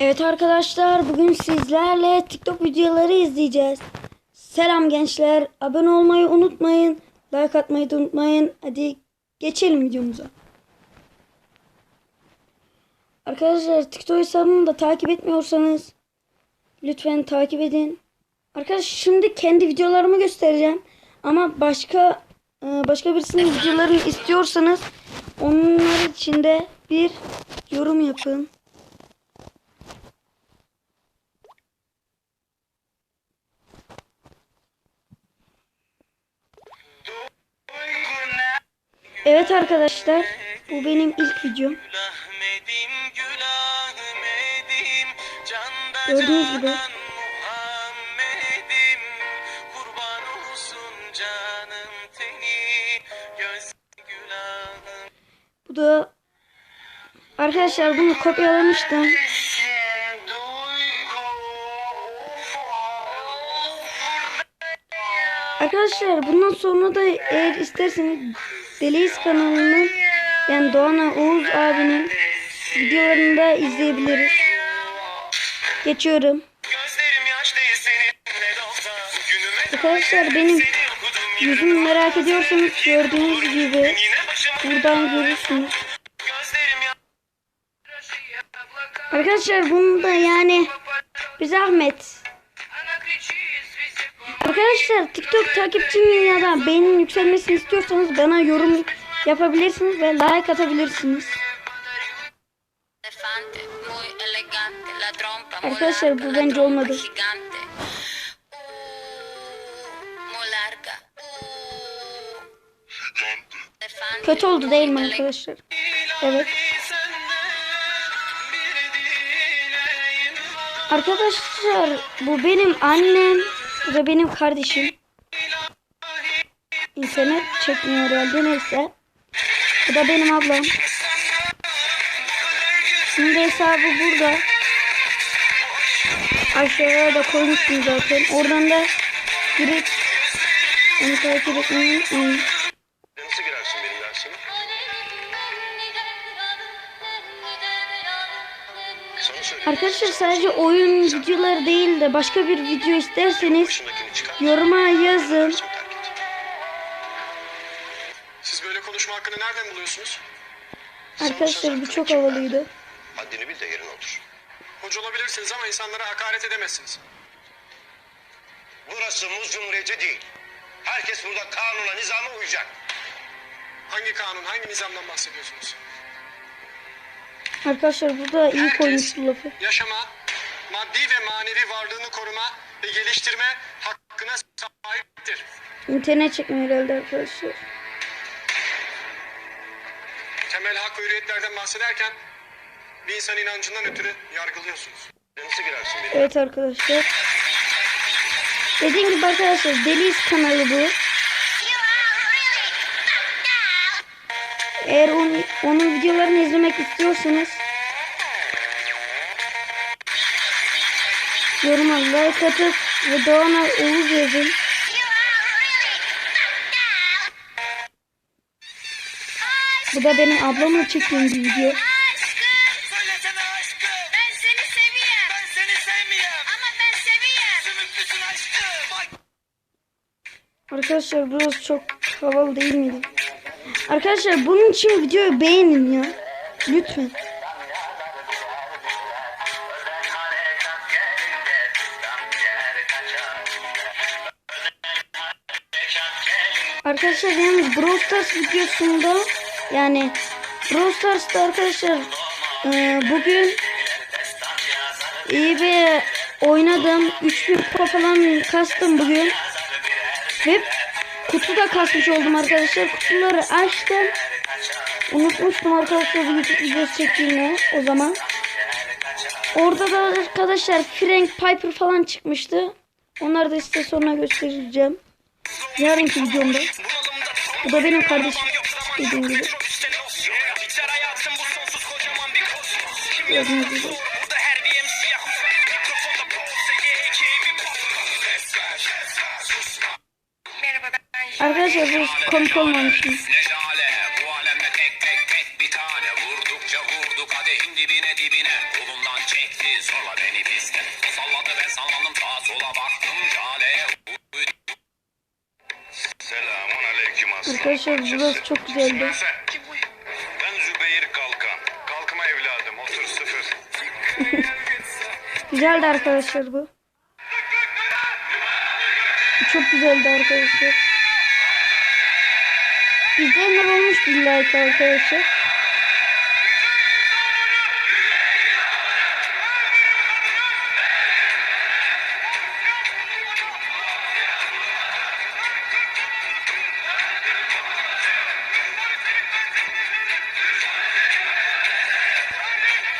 Evet arkadaşlar bugün sizlerle TikTok videoları izleyeceğiz. Selam gençler. Abone olmayı unutmayın. Like atmayı da unutmayın. Hadi geçelim videomuza. Arkadaşlar TikTok hesabımı da takip etmiyorsanız lütfen takip edin. Arkadaşlar şimdi kendi videolarımı göstereceğim. Ama başka e, başka birisinin videolarını istiyorsanız onlar için de bir yorum yapın. Evet arkadaşlar bu benim ilk videom. Gördüğünüz gibi. Bu da arkadaşlar bunu kopyalamıştım. Arkadaşlar bundan sonra da eğer isterseniz Deliyiz kanalının yani Doğan Oğuz abinin videolarını da izleyebiliriz. Geçiyorum. Arkadaşlar benim yüzümü merak ediyorsanız gördüğünüz gibi buradan görürsünüz. Arkadaşlar bunu da yani bir zahmet Arkadaşlar TikTok takipçimin ya da beğenin yükselmesini istiyorsanız bana yorum yapabilirsiniz ve like atabilirsiniz. Arkadaşlar bu bence olmadı. Uh. Uh. Kötü oldu değil mi arkadaşlar? Evet. Arkadaşlar bu benim annem. Bu da benim kardeşim. İnternet çekmiyor herhalde neyse. Bu da benim ablam. Şimdi hesabı burada. Aşağıya da koymuştum zaten. Oradan da girip onu takip etmeyi unutmayın. Arkadaşlar sadece oyun videoları değil de başka bir video isterseniz yoruma yazın. Siz böyle konuşma hakkını nereden buluyorsunuz? Arkadaşlar bu çok havalıydı. Haddini bil de yerine otur. Hoca olabilirsiniz ama insanlara hakaret edemezsiniz. Burası muz cumhuriyeti değil. Herkes burada kanuna, nizama uyacak. Hangi kanun, hangi nizamdan bahsediyorsunuz? Arkadaşlar burada iyi koymuş bu lafı. yaşama, maddi ve manevi varlığını koruma ve geliştirme hakkına sahiptir. İnternet çekmiyor herhalde arkadaşlar. Temel hak ve hürriyetlerden bahsederken bir insan inancından ötürü yargılıyorsunuz. Nasıl girersin benim? Evet arkadaşlar. Dediğim gibi arkadaşlar Deliyiz kanalı bu. Eğer onun, onun videolarını izlemek istiyorsanız yoruma like atıp ve Doğan'a Oğuz yazın. Bu da benim ablamla çektiğim bir video. Arkadaşlar burası çok havalı değil miydi? Arkadaşlar bunun için videoyu beğenin ya. Lütfen. Arkadaşlar yalnız Brawl Stars videosunda yani Brawl Stars'ta arkadaşlar e, bugün iyi bir oynadım. 3000 kupa falan kastım bugün. Ve kutu da kasmış oldum arkadaşlar. Kutuları açtım. Unutmuştum arkadaşlar bu YouTube videosu çektiğimi o zaman. Orada da arkadaşlar Frank Piper falan çıkmıştı. Onları da size sonra göstereceğim. Yarınki videomda. Bu da benim kardeşim. Dediğim gibi. Gördüğünüz gibi. Jale. Selamun aleyküm aslan. Arkadaşlar burası çok güzeldi. Ben Zübeyir Kalkan. Kalkma evladım. Otur sıfır. Güzeldi arkadaşlar bu. Çok güzeldi arkadaşlar. İzleyenler olmuş illa ki arkadaşlar.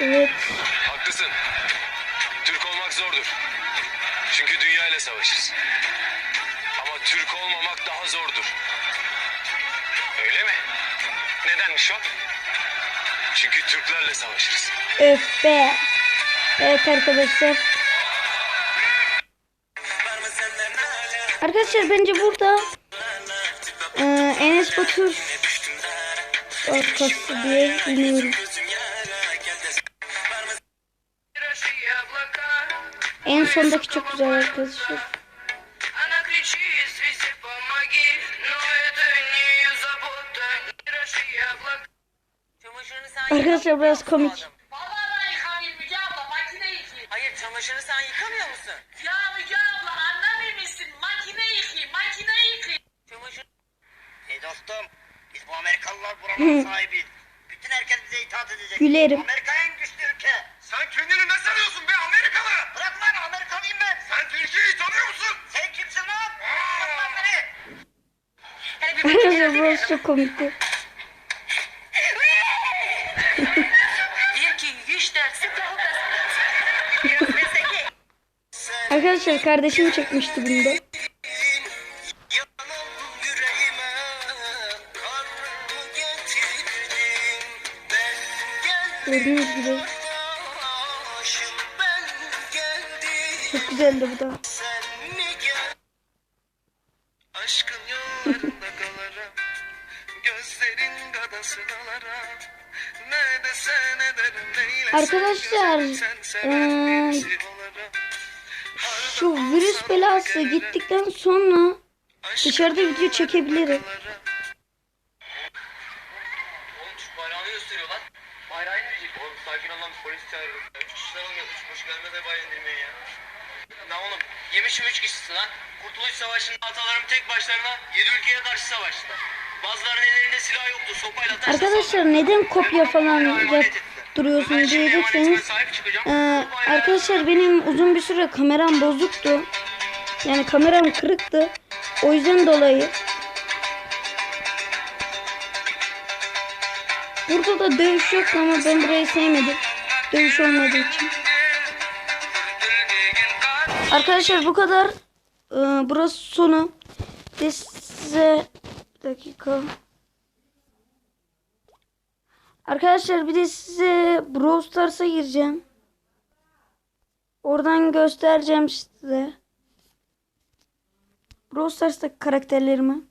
Evet. Haklısın. Türk olmak zordur. Çünkü dünya ile savaşırız. Ama Türk olmamak daha zordur. Öyle mi? Nedenmiş o? Çünkü Türklerle savaşırız. Öf be. Evet arkadaşlar. Arkadaşlar bence burada e, Enes Batur arkası diye biliyorum. En sondaki çok güzel arkadaşlar. Arkadaşlar biraz komik. Vallahi ben yıkamayayım Müge abla, makine yıkayayım. Hayır çamaşırını sen yıkamıyor musun? Ya Müge abla anlamıyor musun? Makine yıkayayım, makine yıkayayım. Çamaşır... Hey dostum, biz bu Amerikalılar buranın sahibi. Bütün herkes bize itaat edecek. Gülerim. Amerika en güçlü ülke. Sen kendini ne sanıyorsun be Amerikalı? Bırak lan Amerikalıyım ben. Sen Türkiye'yi tanıyor musun? Sen kimsin lan? Bırak lan beni. Arkadaşlar burası çok komikti. Bir ki yüz dört sıfır Arkadaşlar kardeşim çekmişti bunu da. Yalan yüreğime karnımı getirdin. Ben geldim Gördüğünüz gibi. Çok güzeldi bu da. Aşkın yollarında. Gözlerin. Ne desen ederim Arkadaşlar, eee, Şu virüs belası gittikten sonra dışarıda video çekebilirim. Yemişim üç kişisin lan. Kurtuluş Savaşı'nda atalarım tek başlarına yedi ülkeye karşı savaştılar. Bazılarının ellerinde silah yoktu. Sopayla taşla Arkadaşlar neden kopya falan yaptırıyorsun diyecekseniz eee, arkadaşlar benim uzun bir süre kameram bozuktu. Yani kameram kırıktı. O yüzden dolayı. Burada da dövüş yok ama ben burayı sevmedim. Dövüş olmadığı için. Arkadaşlar bu kadar. Ee, burası sonu. Size dakika. Arkadaşlar bir de size Brawl Stars'a gireceğim. Oradan göstereceğim size. Brawl Stars'taki karakterlerimi.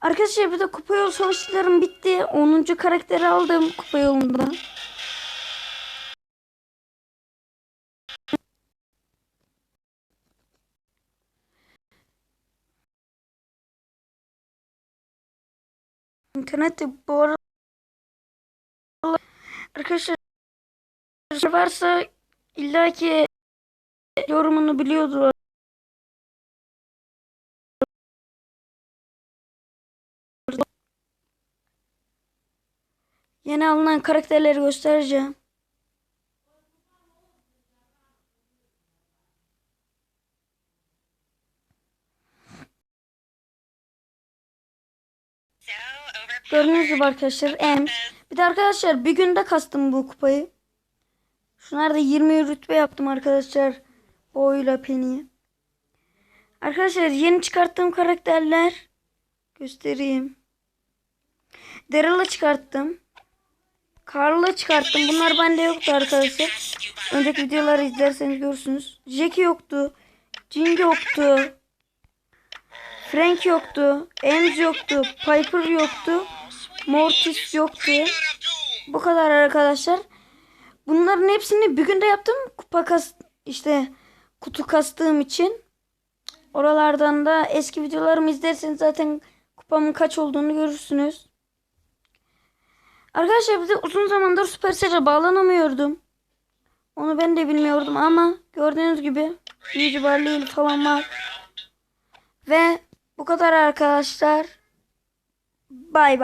Arkadaşlar bir de kupa yolu savaşçılarım bitti. 10. karakteri aldım kupa yolunda. İnternette bu arada arkadaşlar varsa illaki yorumunu biliyordur. Yeni alınan karakterleri göstereceğim. Gördüğünüz gibi arkadaşlar Ems. Bir de arkadaşlar bir günde kastım bu kupayı. Şunlarda 20 rütbe yaptım arkadaşlar. Boyla Penny'yi. Arkadaşlar yeni çıkarttığım karakterler göstereyim. Daryl'ı çıkarttım. Carl'ı çıkarttım. Bunlar bende yoktu arkadaşlar. Önceki videoları izlerseniz görürsünüz. Jackie yoktu. Jing yoktu. Frank yoktu. Ems yoktu. Piper yoktu. Mortis yoktu. Bu kadar arkadaşlar. bunların hepsini bir günde yaptım. Kupa kas işte kutu kastığım için. Oralardan da eski videolarımı izlerseniz zaten kupamın kaç olduğunu görürsünüz. Arkadaşlar bir uzun zamandır Supercell'e bağlanamıyordum. Onu ben de bilmiyordum ama gördüğünüz gibi iyice Barley falan var. Ve bu kadar arkadaşlar. Bay bay.